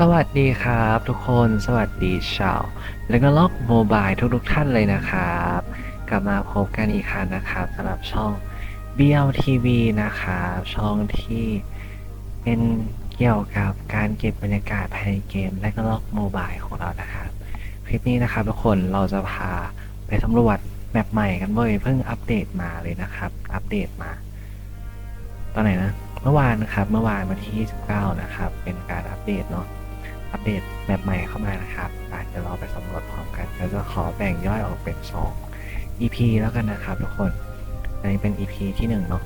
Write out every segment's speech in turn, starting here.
สวัสดีครับทุกคนสวัสดีชาวแล้วก็ล็อกโมบายทุกๆท่านเลยนะครับ กลับมาพบกันอีกครั้งนะครับสำหรับช่อง BLTV นะครับช่องที่เป็นเกี่ยวกับการเก็บบรรยากาศภายในเกม และก็ล็อกโมบายของเรานะครับ คลิปนี้นะครับทุกคนเราจะพาไปสำรวจแมปใหม่กันเว้ยเพิ่งอัปเดตมาเลยนะครับ อัปเดตมา ตอนไหนนะเมื่อวานนะครับ เมื่อวานวันที่ 29 นะครับ เป็นการอัปเดตเนาะ อัปเดตแบบใหม่เข้ามานะครับอาจจะเราไปสำรวจพร้อมกันแล้วจะขอแบ่งย่อยออกเป็น 2 EP แล้วกันนะครับทุกคน อันนี้เป็น EP ที่1เนาะ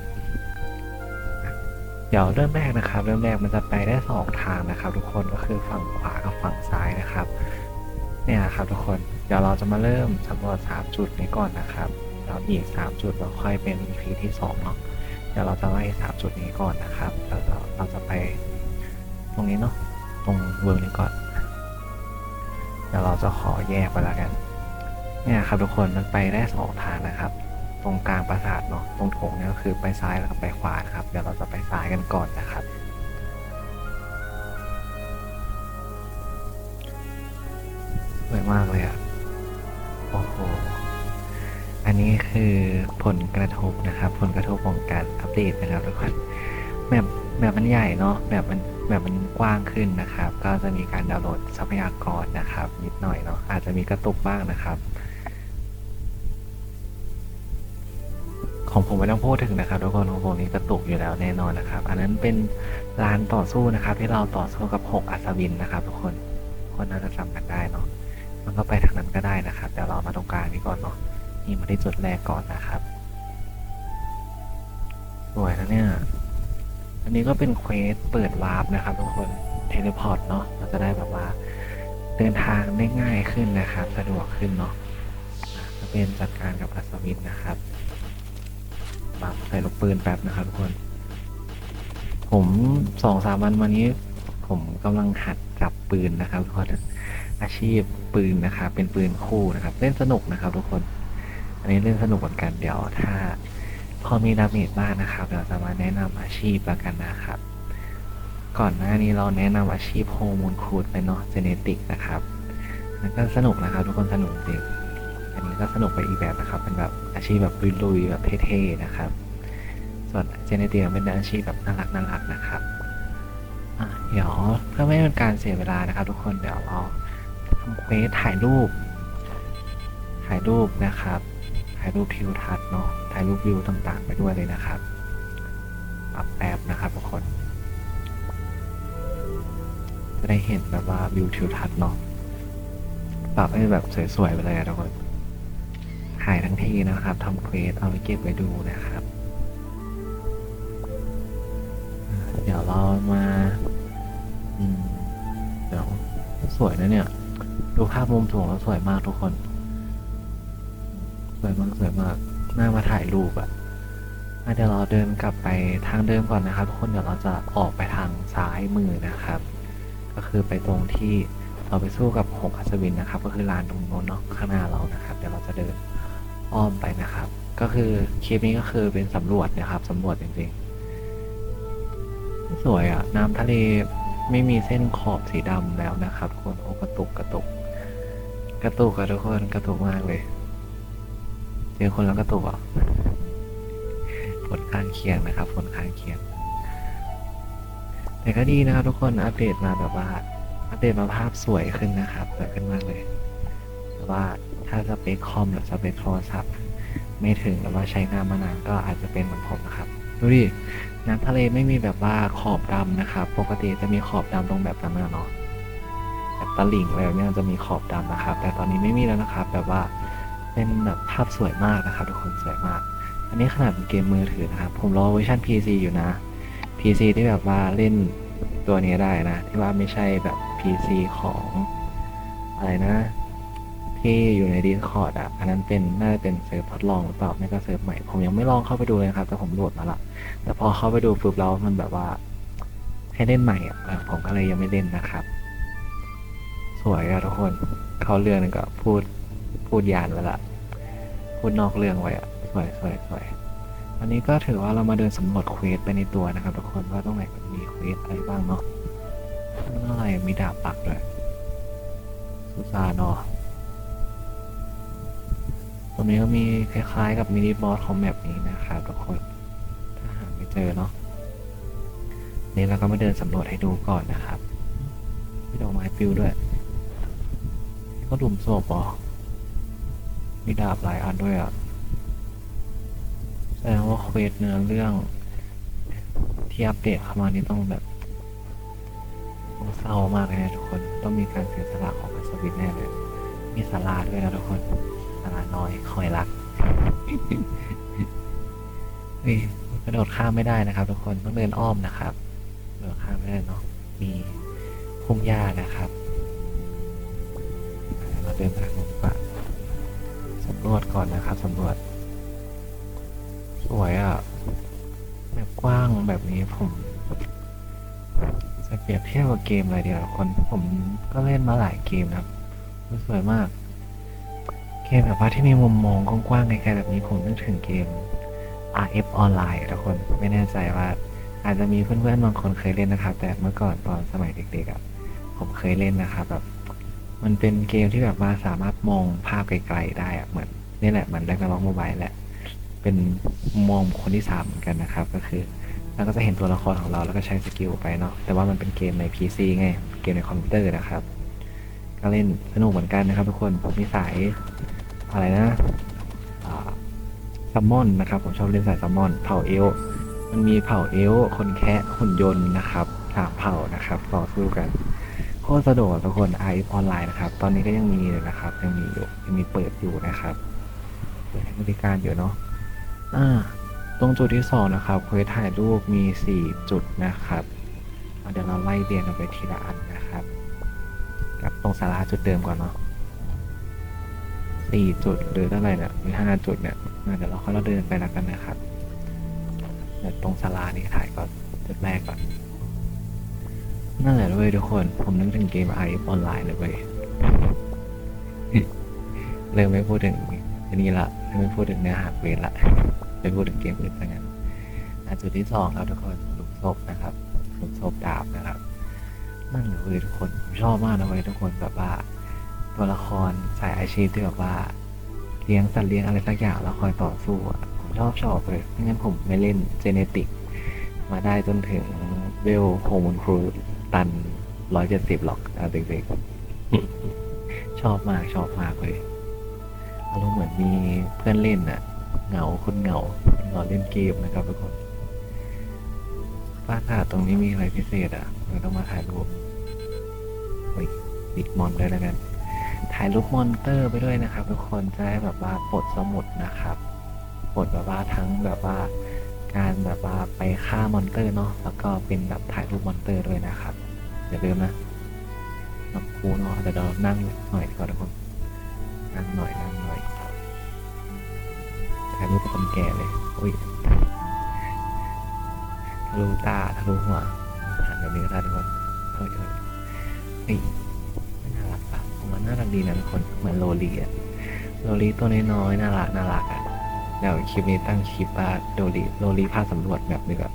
เดี๋ยวเริ่มแรกนะครับ เริ่มแรกมันจะไปได้ 2 ทางนะครับ ทุกคนก็คือฝั่งขวากับฝั่งซ้ายนะครับ เนี่ยครับทุกคน เดี๋ยวเราจะมาเริ่มสำรวจ 3 จุดนี้ก่อนนะครับแล้วอีก 3 จุดเราค่อยเป็น EP ที่2เนาะ เดี๋ยวเราจะไล่สามจุดนี้ก่อนนะครับแล้วเราเราจะไปตรงนี้เนาะ งเวิร์กนี้ก่อน เดี๋ยวเราจะขอแยกไปละกัน เนี่ยครับทุกคนมันไปได้สองทางนะครับ ตรงกลางปราสาทเนาะตรงโถงเนี่ยก็คือไปซ้ายแล้วก็ไปขวาครับ เดี๋ยวเราจะไปซ้ายกันก่อนนะครับสวยมากเลยอะโอ้โห อันนี้คือผลกระทบนะครับ ผลกระทบของการอัปเดตนะครับทุกคนแบบแบบมันใหญ่เนาะแบบมัน แบบมันกว้างขึ้นนะครับ ก็จะมีการดาวน์โหลดทรัพยากรนะครับ นิดหน่อยเนาะอาจจะมีกระตุกบ้างนะครับ ของผมไม่ต้องพูดถึงนะครับทุกคนของผมนี่กระตุกอยู่แล้วแน่นอนนะครับ อันนั้นเป็นลานต่อสู้นะครับ ที่เราต่อสู้กับหกอัศวินนะครับ ทุกคนคนน่าจะจำกันได้เนาะมันก็ไปทางนั้นก็ได้นะครับเดี๋ยวเรามาตรงกลางนี้ก่อนเนาะนี่มาที่จุดแรกก่อนนะครับสวยนะเนี่ย อันนี้ก็เป็นเควสเปิดวาร์ปนะครับทุกคนเทเลพอร์ตเนาะเราจะได้แบบว่าเดินทางได้ง่ายขึ้นนะครับ สะดวกขึ้นเนาะจะเป็นจัดการกับอัศวินนะครับบังใส่ลูกปืนแป๊บนะครับทุกคน ผมสองสามวันมานี้ ผมกำลังหัดจับปืนนะครับทุกคนอาชีพปืนนะครับเป็นปืนคู่นะครับ เล่นสนุกนะครับทุกคน อันนี้เล่นสนุกเหมือนกันเดี๋ยวถ้า พอมีดาเมจบ้างนะครับเดี๋ยวจะมาแนะนำอาชีพล้วกันนะครับ ก่อนหน้านี้เราแนะนำอาชีพโฮมูลคูดไปเนาะเจเนติกนะครับมันก็สนุกนะครับ ทุกคนสนุกจริงอันนี้ก็สนุกไปอีกแบบนะครับ เป็นแบบอาชีพแบบลุยๆแบบเท่ๆนะครับ ส่วนเจเนติกเป็นอาชีพแบบน่ารักน่ารักนะครับเดี๋ยวเพื่อไม่ให้เป็นการเสียเวลานะครับ ทุกคนเดี๋ยวเราทำเควสถ่ายรูป ถ่ายรูปนะครับ ถ่ายรูปทิวทัศน์เนาะ ถ่ายรูปวิวต่างๆ ไปด้วยเลยนะครับปรับแป๊บนะครับทุกคนจะได้เห็นแบบว่าวิวทิวทัศน์เนาะปรับให้แบบสวยๆไปเลยทุกคนถ่ายทั้งทีนะครับทำเควสเอาไปเก็บไว้ดูนะครับ เดี๋ยวเรามาเดี๋ยวสวยนะเนี่ย ดูภาพมุมสูงแล้วสวยมากทุกคน สวยมากสวยมาก น่ามาถ่ายรูปอะ่ะเดี๋ยวเราเดินกลับไปทางเดิมก่อนนะครับทุกคนเดี๋ยวเราจะออกไปทางซ้ายมือนะครับ ก็คือไปตรงที่เราไปสู้กับหกอัศวินนะครับ ก็คือลานตรงโน้นเนาะข้างหน้าเรานะครับ เดี๋ยวเราจะเดินอ้อมไปนะครับ ก็คือคลิปนี้ก็คือเป็นสำรวจนะครับสำรวจจริงๆ สวยอะน้ำทะเลไม่มีเส้นขอบสีดำแล้วนะครับทุกคนโอ้กระตุกกระตุก กระตุกอะทุกคนกระตุกมากเลย เจอคนแล้วกระตุกอะผลข้างเคียงนะครับ ผลข้างเคียง แต่ก็ดีนะครับทุกคนอัปเดตมาแบบว่า อัปเดตมาภาพสวยขึ้นนะครับสวยขึ้นมากเลย แต่ว่าถ้าสเปคคอมหรือสเปคโทรศัพท์ ไม่ถึงหรือว่าใช้งานมานานก็อาจจะเป็นเหมือนผมนะครับดูดิน้ำทะเลไม่มีแบบว่าขอบดำนะครับ ปกติจะมีขอบดำตรงแบบนั้นนะเนาะแบบตะลิ่งอะไรแบบเนี้ยจะมีขอบดำนะครับ แต่ตอนนี้ไม่มีแล้วนะครับ แบบว่า เป็นแบบภาพสวยมากนะครับทุกคนสวยมาก อันนี้ขนาดเป็นเกมมือถือนะครับ ผมรอเวอร์ชัน PC อยู่นะ PC ที่แบบว่าเล่นตัวนี้ได้นะ ที่ว่าไม่ใช่แบบ PC ของอะไรนะ ที่อยู่ใน Discord อะ อันนั้นเป็นน่าจะเป็นเซิร์ฟทดลองหรือเปล่าไม่ก็เซิร์ฟใหม่ ผมยังไม่ลองเข้าไปดูเลยครับ แต่ผมโหลดมาละแต่พอเข้าไปดูปุ๊บแล้วมันแบบว่า ให้เล่นใหม่อะผมก็เลยยังไม่เล่นนะครับ สวยอะทุกคน เขาเรื่องนึงก็พูด พูดยานไว้ละพูดนอกเรื่องไว้อะสวยสวยสวยอันนี้ก็ถือว่าเรามาเดินสำรวจเควสไปในตัวนะครับทุกคนว่าตรงไหนมันมีเควสอะไรบ้างเนาะมันอะไรมีดาบปักด้วยสุสานเนาะตรงนี้ก็มีคล้ายๆ กับมินิบอสของแมปนี้นะครับทุกคนถ้าหาไม่เจอเนาะนี่เราก็มาเดินสำรวจให้ดูก่อนนะครับมีดอกไม้ปิวด้วย ก็หลุมศพเหรอ มีดาบหลายอันด้วยอะ แสดงว่าเควสเนื้อเรื่อง ที่อัปเดตเข้ามานี่ต้องแบบต้องเศร้ามากเลยนะทุกคน ต้องมีการเสียสละของอัศวินแน่เลย มีสาราด้วยนะทุกคนสาราน้อยคอยรักเฮ้ยกระโดดข้ามไม่ได้นะครับ ทุกคนต้องเดินอ้อมนะครับกระโดดข้ามไม่ได้เนาะ มีพุ่มหญ้านะครับ เราเดินทางลงป่า สำรวจก่อนนะครับสำรวจ สวยอะแบบกว้างแบบนี้ผมจะเปรียบเทียบกับเกมอะไรเดียวคนผมก็เล่นมาหลายเกมนะครับมันสวยมาก เกมแบบว่าที่มีมุมมองกว้างๆไกลๆแบบนี้ผมนึกถึงเกม RF ออนไลน์ทุกคนไม่แน่ใจว่า อาจจะมีเพื่อนๆบางคนเคยเล่นนะครับ แต่เมื่อก่อนตอนสมัยเด็กๆอะผมเคยเล่นนะครับแบบ มันเป็นเกมที่แบบว่าสามารถมองภาพไกลๆได้อะเหมือนนี่แหละเหมันแรกนาล็อกโมบายแหละ เป็นมองคนที่สามเหมือนกันนะครับ ก็คือเราก็จะเห็นตัวละครของเราแล้วก็ใช้สกิลไปเนาะแต่ว่ามันเป็นเกมใน PC ไงเกมในคอมพิวเตอร์นะครับ ก็เล่นสนุกเหมือนกันนะครับ ทุกคนมีสายอะไรนะซัมมอนนะครับ ผมชอบเล่นสายซัมมอนเผ่าเอลมันมีเผ่าเอลคนแคะหุ่นยนต์นะครับสามเผ่านะครับต่อสู้กัน คตรสะดวกทุกคนไอออนไลน์นะครับ ตอนนี้ก็ยังมีเลยนะครับ ยังมีอยู่ยังมีเปิดอยู่นะครับเปิดให้บริการอยู่เนาะอ่าตรงจุดที่สองนะครับเควสถ่ายรูปมีสี่จุดนะครับเดี๋ยวเราไล่เรียงกันไปทีละอันนะครับ กับตรงสาราจุดเดิมก่อนเนาะสี่จุดหรือเท่าไหร่เนี่ยมีห้าจุดเนี่ยเดี๋ยวเราค่อยเราเดินไปแล้วกันนะครับเดี๋ยวตรงสารานี่ถ่ายก่อนจุดแรกก่อน นั่นแหละเว้ยทุกคน ผมนึกถึงเกมไอออนไลน์เลยเว้ยเริ่มไม่พูดถึงอันนี้ละไม่พูดถึงเนื้อหาเวรละไปพูดถึงเกมอื่นซะงั้นอะจุดที่สองครับทุกคนหลุมศพนะครับหลุมศพดาบนะครับ นั่นเลยทุกคนผมชอบมากนะเว้ยทุกคนแบบว่าตัวละครสายอาชีพที่แบบว่าเลี้ยงสัตว์เลี้ยงอะไรสักอย่างแล้วคอยต่อสู้อะผมชอบชอบเลยไม่งั้นผมไม่เล่นเจเนติกมาได้จนถึงเวลโฮมูนครู ตันร้อยเจ็ดสิบหรอกเอาเด็กๆ ชอบมากชอบมากเลยอารมณ์เหมือนมีเพื่อนเล่นอะเหงาคนเหงาเหงาเล่นเกมนะครับทุกคนป้าค่ะตรงนี้มีอะไรพิเศษอะเราต้องมาถ่ายรูปเฮ้ยปิดมอนด้วยแล้วกัน ถ่ายรูปมอนเตอร์ไปด้วยนะครับทุกคนจะได้แบบว่าปลดสมุดนะครับปลดแบบว่าทั้งแบบว่า การแบบว่าไปฆ่ามอนเตอร์เนาะแล้วก็เป็นแบบถ่ายรูปมอนเตอร์ด้วยนะครับอย่าลืมนะน้องครูเนาะเดี๋ยวเรานั่งหน่อยก่อนทุกคนนั่งหน่อยนั่งหน่อยถ่ายรูปคนแก่เลยอุ้ยทะลุตาทะลุหัวหันแบบนี้ก็ได้ทุกคนเฮ้ยเฮ้ยเฮ้ยไม่น่ารักปะผมว่าน่ารักดีนะทุกคนเหมือนโลลีอะโลลีตัวน้อยๆน่ารักน่ารักอะ เดี๋ยวคลิปนี้ตั้งคลิปว่าโลลีโลลีพาสำรวจแบบนี้แบบ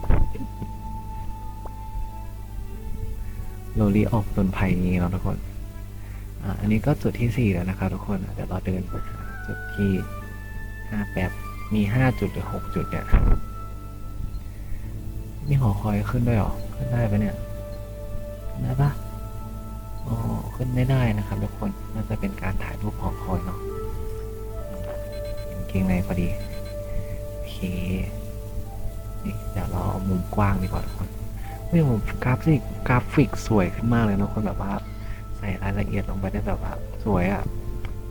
โลลีออกตนภัยงนี้เนาทุกคน อ่า อันนี้ก็จุดที่สี่แล้วนะครับทุกคน เดี๋ยวเราเดินจุดที่ห้าแปดมีห้าจุดหรือหกจุดเนี่ย มีหอคอยขึ้นด้วยหรอ ขึ้นได้ปะเนี่ยได้ปะอ๋อขึ้นไม่ได้นะครับทุกคน น่าจะเป็นการถ่ายรูปหอคอยเนาะเห็นเกงในพอดี เคนี่เดี๋ยวเราเอามุมกว้างดีกว่าทุกคนเฮ้ยมุมกราฟิกกราฟิกสวยขึ้นมากเลยนะทุกคนแบบว่าใส่รายละเอียดลงไปได้แบบว่าสวยอะ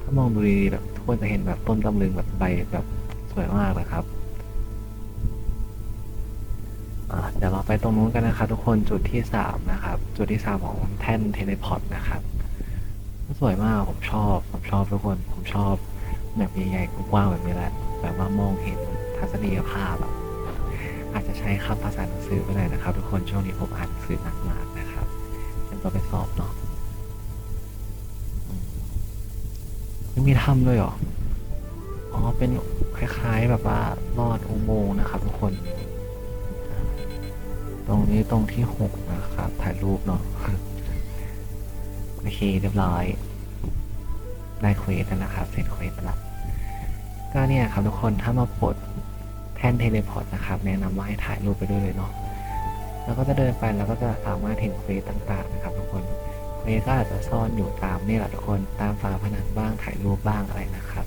ถ้ามองดูดีๆแบบทุกคนจะเห็นแบบต้นตำลึงแบบใบแบบสวยมากนะครับเดี๋ยวเราไปตรงนู้นกันนะครับทุกคนจุดที่สามนะครับ จุดที่สามของแท่นเทเลพอร์ตนะครับสวยมากผมชอบผมชอบทุกคนผมชอบแบบใหญ่ๆกว้างๆแบบนี้แหละแบบว่ามองเห็น ทัศนียภาพอะอาจจะใช้คำภาษาหนังสือก็ได้นะครับ ทุกคนช่วงนี้ผมอ่านหนังสือหนักมากนะครับเป็นตัวไปสอบเนาะไม่มีถ้ำด้วยหรอ อ๋อ เป็นคล้ายๆแบบว่าลอดอุโมงค์นะครับ ทุกคน ตรงนี้ตรงที่หกนะครับ ถ่ายรูปเนาะโอเคเรียบร้อยได้เควสแล้วนะครับ เสร็จเควสไปละก็เนี่ยครับทุกคนถ้ามาปลด ท่นเทเลพอร์ตนะครับ แนะนำว่าให้ถ่ายรูปไปด้วยเลยเนาะแล้วก็จะเดินไปแล้วก็จะสามารถเห็นเควสต่างๆนะครับทุกคนเควสก็อาจจะซ่อนอยู่ตามนี่แหละทุกคนตามฝาผนังบ้างถ่ายรูปบ้างอะไรนะครับ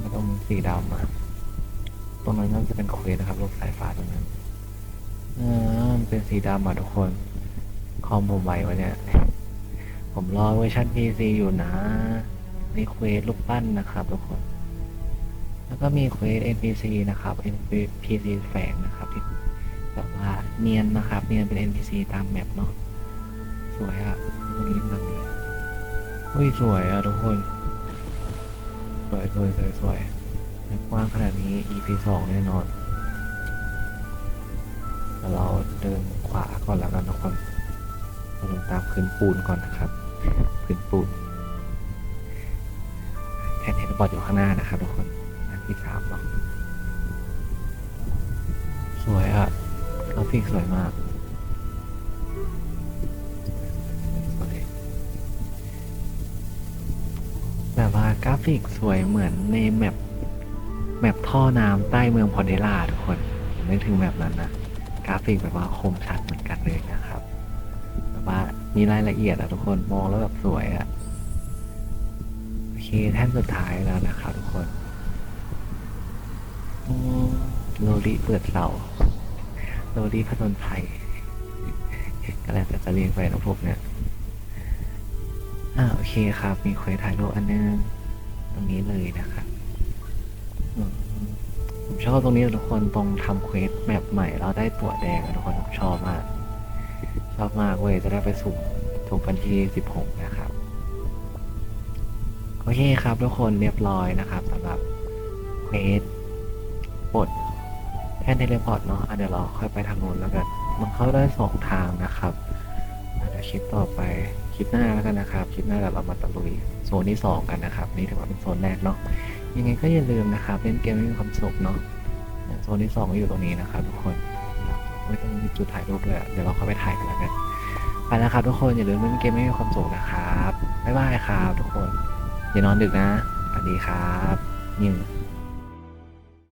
มันตรงสีดำอะตรงนั้นก็จะเป็นเควสนะครับลูกสายฟ้าตรงนั้นอ่ามันเป็นสีดำอะทุกคนคอมผมไหววะเนี่ยผมรอเวอร์ชัน PC อยู่นะนี่เควสลูกปั้นนะครับทุกคน แล้วก็มีเควส NPC นะครับ NPC แฝงนะครับที่แบบว่าเนียนนะครับ เนียนเป็น NPC ตามแมปเนาะสวยอะตรงนี้มันนี้อุ้ยสวยอะทุกคน สวยสวยสวยสวยกว้างขนาดนี้ EP สองแน่นอน เราเดินขวาก่อนแล้วกันทุกคนเราเดินตามพื้นปูนก่อนนะครับพื้นปูนแทนเทนบอร์ดอยู่ข้างหน้านะครับทุกคน อันที่สามเนาะสวยอะกราฟิกสวยมากแบบว่ากราฟิกสวยเหมือนในแมปแมปท่อน้ำใต้เมืองพอเดล่าทุกคนผมนึกถึงแบบนั้นนะกราฟิกแบบว่าคมชัดเหมือนกันเลยนะครับแบบว่ามีรายละเอียดอะทุกคนมองแล้วแบบสวยอะโอเคแท่นสุดท้ายแล้วนะครับทุกคน โลลิเปิดเสาโลลิผจญภัยก็แล้วแต่จะเรียกไปนะพวกเนี้ยอ่าโอเคครับ มีเควสถ่ายรูปอันนึงตรงนี้เลยนะครับผมชอบตรงนี้ทุกคนตรงทำเควสแบบใหม่แล้วได้ตั๋วแดงทุกคนผมชอบมาก ชอบมากเว้ยจะได้ไปสุ่มสุ่มวันที่สิบหกนะครับ โอเคครับทุกคนเรียบร้อยนะครับสำหรับเควส แท่ในเทเลพอร์ตเนาะอะเดี๋ยวเราค่อยไปทางโน้นแล้วกัน มันเข้าได้สองทางนะครับอะเดี๋ยวคลิปต่อไปคลิปหน้าแล้วกันนะครับ คลิปหน้าเดี๋ยวเรามาตะลุยโซนที่สองกันนะครับ นี่ถือว่าเป็นโซนแรกเนาะ ยังไงก็อย่าลืมนะครับเล่นเกมให้มีความสุขเนาะโซนที่สองก็อยู่ตรงนี้นะครับทุกคนไม่ต้องมีจุดถ่ายรูปด้วยเดี๋ยวเราเข้าไปถ่ายกันแล้วกัน ไปแล้วครับทุกคนอย่าลืมเล่นเกมให้มีความสุขนะครับบ๊ายบายครับทุกคนอย่านอนดึกนะสวัสดีครับยิง